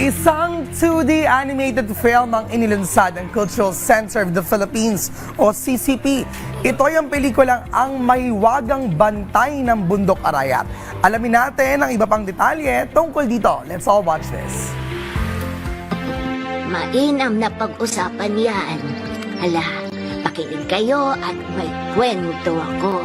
Isang 2D animated film ang inilunsad ng Cultural Center of the Philippines o CCP. Ito ay ang pelikulang ang mahiwagang bantay ng bundok arayat. Alamin natin ang iba pang detalye tungkol dito. Let's all watch this. Mainam na pag-usapan yan. Hala, pakinig kayo at may kwento ako.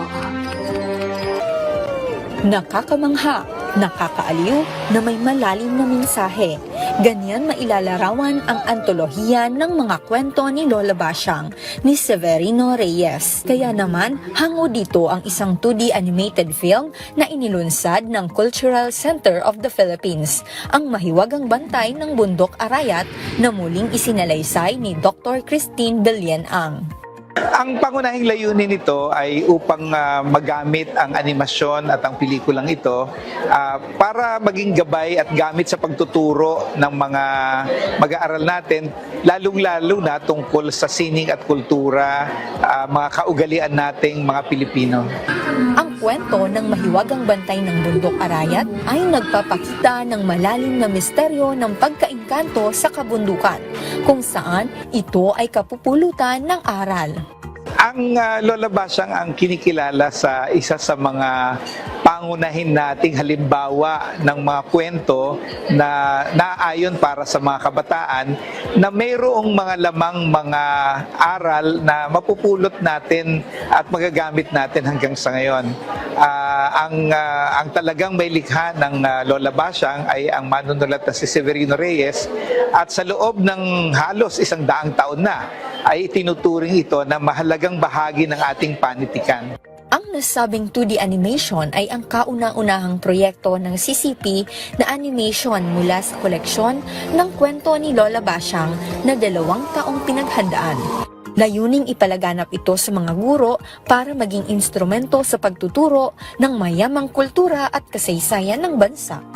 Nakakamangha, nakakaaliw na may malalim na mensahe. Ganyan mailalarawan ang antolohiya ng mga kwento ni Lola Basyang ni Severino Reyes. Kaya naman, hango dito ang isang 2D animated film na inilunsad ng Cultural Center of the Philippines, ang mahiwagang bantay ng bundok Arayat na muling isinalaysay ni Dr. Christine Belian Ang. Ang pangunahing layunin nito ay upang ah, magamit ang animasyon at ang pelikulang ito ah, para maging gabay at gamit sa pagtuturo ng mga mag-aaral natin, lalong-lalo na tungkol sa sining at kultura, ah, mga kaugalian nating mga Pilipino. Ang kwento ng mahiwagang bantay ng bundok Arayat ay nagpapakita ng malalim na misteryo ng pagkaingkanto sa kabundukan, kung saan ito ay kapupulutan ng aral. Ang uh, Lola Basyang ang kinikilala sa isa sa mga pangunahin nating halimbawa ng mga kwento na naayon para sa mga kabataan na mayroong mga lamang mga aral na mapupulot natin at magagamit natin hanggang sa ngayon. Ah, ang ah, ang talagang may likha ng ah, Lola Basyang ay ang manunulat na si Severino Reyes at sa loob ng halos isang daang taon na ay tinuturing ito na mahalagang bahagi ng ating panitikan. Ang nasabing 2D animation ay ang kauna-unahang proyekto ng CCP na animation mula sa koleksyon ng kwento ni Lola Basyang na dalawang taong pinaghandaan. Layuning ipalaganap ito sa mga guro para maging instrumento sa pagtuturo ng mayamang kultura at kasaysayan ng bansa.